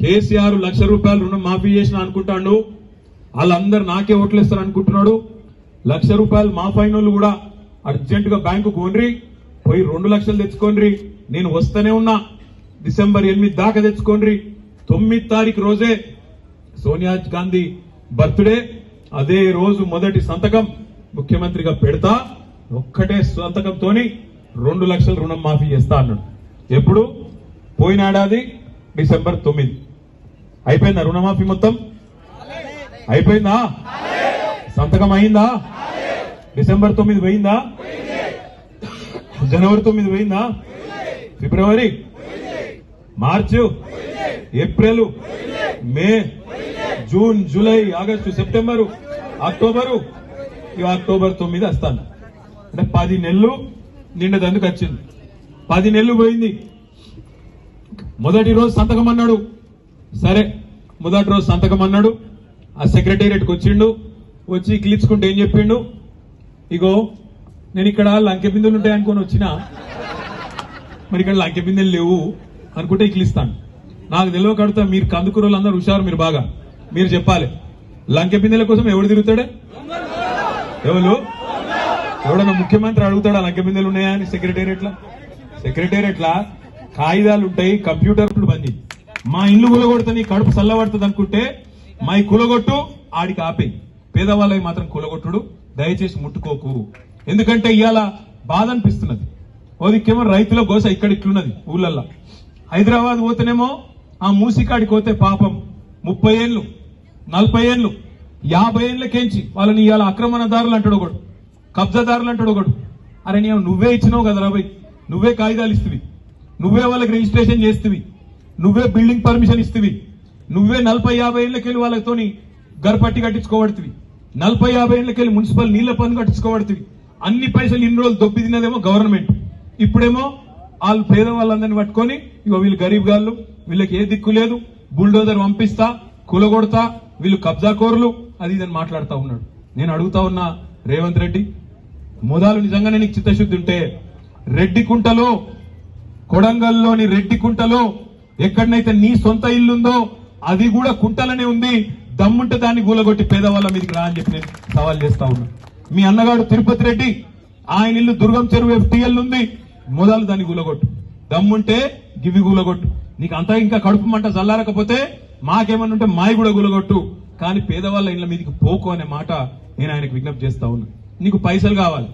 కేసీఆర్ లక్ష రూపాయలు రుణం మాఫీ చేసిన అనుకుంటాడు. వాళ్ళందరూ నాకే ఓట్లేస్తారు అనుకుంటున్నాడు లక్ష రూపాయలు మాఫైన వాళ్ళు కూడా అర్జెంటుగా బ్యాంకు కోన్రి పోయి రెండు లక్షలు తెచ్చుకోండి నేను వస్తూనే ఉన్నా. డిసెంబర్ ఎనిమిది దాకా తెచ్చుకోండి తొమ్మిది తారీఖు రోజే సోనియా గాంధీ బర్త్డే. అదే రోజు మొదటి సంతకం ముఖ్యమంత్రిగా పెడతా. ఒక్కటే సంతకంతో రెండు లక్షల రుణం మాఫీ చేస్తా అన్నాడు. ఎప్పుడు? పోయిన ఏడాది డిసెంబర్ తొమ్మిది. అయిపోయిందా రుణమాఫీ మొత్తం? అయిపోయిందా? సంతకం అయిందా డిసెంబర్ తొమ్మిది పోయిందా? జనవరి తొమ్మిది పోయిందా? ఫిబ్రవరి? March? April? May? June July August September? October? ఇక అక్టోబర్ తొమ్మిది వస్తాను అంటే పది నెలలు నిండదందుకు వచ్చింది. పది నెలలు పోయింది. మొదటి రోజు సంతకం అన్నాడు సరే మొదటి రోజు సంతకం అన్నాడు. ఆ సెక్రటేరియట్కి వచ్చిండు. వచ్చి క్లిచ్చుకుంటే ఏం చెప్పిండు? ఇగో నేను ఇక్కడ లంకె బిందులు ఉంటాయి అనుకొని మరి ఇక్కడ లంకె బిందెలు లేవు అనుకుంటే ఇక్లిస్తాను నాకు తెలియ కడతా మీరు కందుకూరులు అందరూ హుషారు మీరు బాగా. మీరు చెప్పాలి. లంకె బిందెల కోసం ఎవడు తిరుగుతాడే? ఎవరు? ఎవడన్నా ముఖ్యమంత్రి అడుగుతాడా లంకె బిందెలు ఉన్నాయా అని సెక్రటేరియట్లా? సెక్రటేరియట్లా కాగితాలు ఉంటాయి కంప్యూటర్లు బంద్ మా ఇల్లు కూలగొడితే నీ కడుపు చల్లబడుతుంది అనుకుంటే మా ఈ ఆడికి ఆపేయి పేదవాళ్ళకి మాత్రం కులగొట్టుడు దయచేసి ముట్టుకోకు. ఎందుకంటే ఇవాళ బాధ అనిపిస్తున్నది. ఓదికేమో రైతుల గోస ఇక్కడ ఇట్లున్నది ఊళ్ళల్లో. హైదరాబాద్ పోతేనేమో ఆ మూసికాడికి పోతే పాపం ముప్పై ఏళ్ళు నలభై ఏళ్ళు యాభై ఏళ్ళకేంచి వాళ్ళని ఇవాళ ఆక్రమణదారులు అంటాడు ఒకడు కబ్జాదారులు అంటాడు ఒకడు. అరే నేను నువ్వే ఇచ్చినావు కదా రాబోయ్ నువ్వే కాగితాలు ఇస్తువి నువ్వే వాళ్ళకి రిజిస్ట్రేషన్ చేస్తువి. నువ్వే బిల్డింగ్ పర్మిషన్ ఇస్తువి. నువ్వే నలభై యాభై ఏళ్ళకెళ్ళి వాళ్ళతోని గర్పట్టి కట్టించుకోబడుతుంది నలభై యాభై ఏళ్ళకెళ్ళి మున్సిపల్ నీళ్ళ పన్ను కట్టించుకోబడుతుంది అన్ని పైసలు ఇన్ని రోజులు దొబ్బి తిన్నదేమో గవర్నమెంట్. ఇప్పుడేమో వాళ్ళు పేద వాళ్ళందరినీ పట్టుకొని ఇగో వీళ్ళు గరీబ్ గాళ్ళు వీళ్ళకి ఏ దిక్కు లేదు బుల్డోజర్ పంపిస్తా కూలగొడతా వీళ్ళు కబ్జా కోరులు అది ఇదని మాట్లాడుతా ఉన్నాడు. నేను అడుగుతా ఉన్నా రేవంత్ రెడ్డి మొదలు నిజంగానే నీకు చిత్తశుద్ధి ఉంటే రెడ్డి కుంటలో కొడంగల్లోని రెడ్డి కుంటలో ఎక్కడనైతే నీ సొంత ఇల్లుందో అది కూడా కుంటలనే ఉంది. దమ్ముంటే దాన్ని గూలగొట్టి పేదవాళ్ళ మీదకి రా అని చెప్పి నేను సవాల్ చేస్తా ఉన్నా. మీ అన్నగాడు తిరుపతి రెడ్డి ఆయన ఇల్లు దుర్గం చెరువు ఎఫ్టీఎల్ ఉంది మొదలు దాన్ని గూలగొట్టు. దమ్ముంటే గివి గూలగొట్టు. నీకు అంతా ఇంకా కడుపు మంట చల్లారకపోతే మాకేమన్నా ఉంటే మాయ కూడా గులగొట్టు. కానీ పేదవాళ్ళ ఇళ్ళ మీదకి పోకు అనే మాట నేను ఆయనకు విజ్ఞప్తి చేస్తా ఉన్నా. నీకు పైసలు కావాలి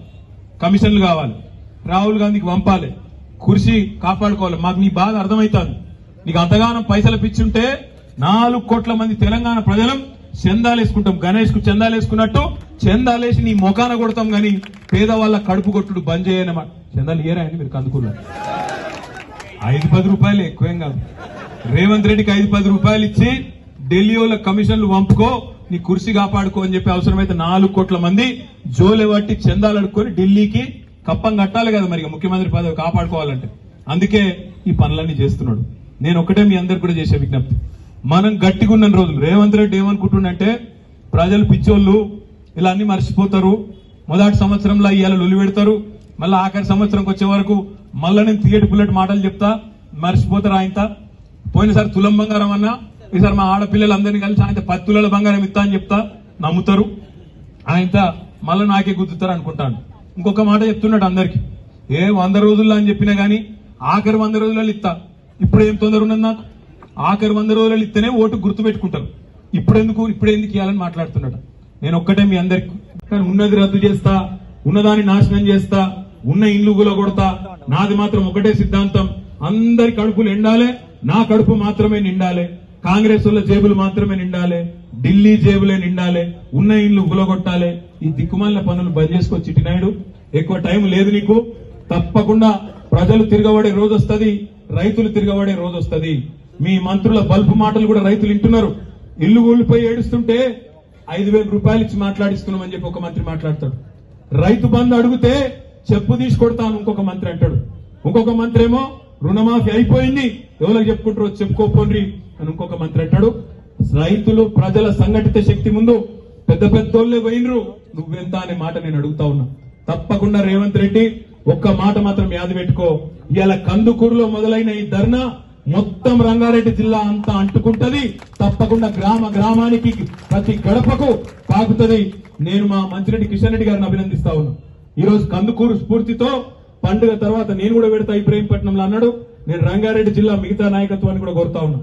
కమిషన్లు కావాలి. రాహుల్ గాంధీకి పంపాలి. కుర్చీ కాపాడుకోవాలి. మాకు నీ బాధ అర్థమవుతుంది నీకు అంతగానం పైసలు పిచ్చుంటే నాలుగు కోట్ల మంది తెలంగాణ ప్రజలం చందాలేసుకుంటాం. గణేష్కు చందాలేసుకున్నట్టు చందాలేసి నీ మొఖాన కొడతాం గాని పేదవాళ్ళ కడుపు కొట్టుడు బంద్ చేయనమాట చందాలు ఏరా మీరు అందుకున్నారు ఐదు పది రూపాయలు ఎక్కువేం కాదు. రేవంత్ రెడ్డికి ఐదు పది రూపాయలు ఇచ్చి ఢిల్లీ వాళ్ళ కమిషన్లు పంపుకో నీ కుర్చీ కాపాడుకో అని చెప్పి అవసరమైతే నాలుగు కోట్ల మంది జోలె పట్టి చందాలు అడుక్కొని ఢిల్లీకి కప్పం కట్టాలి కదా మరి ఇక ముఖ్యమంత్రి పదవి కాపాడుకోవాలంటే. అందుకే ఈ పనులన్నీ చేస్తున్నాడు. నేను ఒకటే మీ అందరికి కూడా చేసే విజ్ఞప్తి. మనం గట్టిగా ఉన్న రోజులు రేవంత్ రెడ్డి ఏమనుకుంటుండంటే ప్రజలు పిచ్చోళ్ళు ఇలా అన్ని మర్చిపోతారు. మొదటి సంవత్సరంలో ఇవాళ లొలి పెడతారు. మళ్ళీ ఆఖరి సంవత్సరంకి వచ్చే వరకు మళ్ళీ నేను తీయటి బుల్లెట్ మాటలు చెప్తా మర్చిపోతారు ఆయనత పోయినసారి తులం బంగారం అన్నా ఈసారి మా ఆడపిల్లలు అందరినీ కలిసి ఆయన పది తులాల బంగారం ఇస్తా అని చెప్తా నమ్ముతారు. ఆయనత మళ్ళీ నాకే గుర్తుతారు అనుకుంటాను. ఇంకొక మాట చెప్తున్నాడు అందరికి. ఏ వంద రోజుల్లో అని చెప్పినా గానీ ఆఖరి వంద రోజులలో ఇస్తా. ఇప్పుడు ఏం తొందర ఉన్నది నాకు? ఆఖరి వంద రోజులు ఇస్తేనే ఓటు గుర్తు పెట్టుకుంటారు ఇప్పుడు ఎందుకు ఇవ్వాలని మాట్లాడుతున్నాడు నేను ఒక్కటే మీ అందరికి కానీ ఉన్నది రద్దు చేస్తా ఉన్నదాన్ని నాశనం చేస్తా ఉన్న ఇండ్లు కొడతా నాది మాత్రం ఒకటే సిద్ధాంతం. అందరి కడుపులు ఎండాలే నా కడుపు మాత్రమే నిండాలే. కాంగ్రెస్ వాళ్ళ జేబులు మాత్రమే నిండాలే ఢిల్లీ జేబులే నిండాలే ఉన్న ఇండ్లు గులగొట్టాలే ఈ దిక్కుమాలిన పనులు బంద్ చేసుకోవచ్చు చిట్టినాయుడు. ఎక్కువ టైం లేదు నీకు. తప్పకుండా ప్రజలు తిరగబడే రోజు వస్తుంది. రైతులు తిరగబడే రోజు వస్తుంది మీ మంత్రుల బల్బు మాటలు కూడా రైతులు వింటున్నారు. ఇల్లు ఊళ్ళిపోయి ఏడుస్తుంటే ఐదు వేల రూపాయలు ఇచ్చి మాట్లాడిస్తున్నామని చెప్పి ఒక మంత్రి మాట్లాడతాడు. రైతు బంధు అడిగితే చెప్పు తీసి కొడతాను ఇంకొక మంత్రి అంటాడు. ఇంకొక మంత్రి ఏమో రుణమాఫీ అయిపోయింది ఎవరికి చెప్పుకుంటారో చెప్పుకోపోండి అని ఇంకొక మంత్రి అంటాడు. రైతులు ప్రజల సంఘటిత శక్తి ముందు పెద్ద పెద్దోళ్ళే పోయినరు. నువ్వెంత అనే మాట నేను అడుగుతా ఉన్నా. తప్పకుండా రేవంత్ రెడ్డి ఒక్క మాట మాత్రం యాద పెట్టుకో. ఇవాళ కందుకూరులో మొదలైన ఈ ధర్నా మొత్తం రంగారెడ్డి జిల్లా అంతా అంటుకుంటది. తప్పకుండా గ్రామ గ్రామానికి ప్రతి గడపకు పాకుతుంది. నేను మా మంచిరెడ్డి కిషన్ రెడ్డి గారిని అభినందిస్తా ఉన్నా. ఈరోజు కందుకూరు స్ఫూర్తితో పండుగ తర్వాత నేను కూడా పెడతా ఇబ్రహీంపట్నంలో అన్నాడు. నేను రంగారెడ్డి జిల్లా మిగతా నాయకత్వాన్ని కూడా కోరుతా ఉన్నా.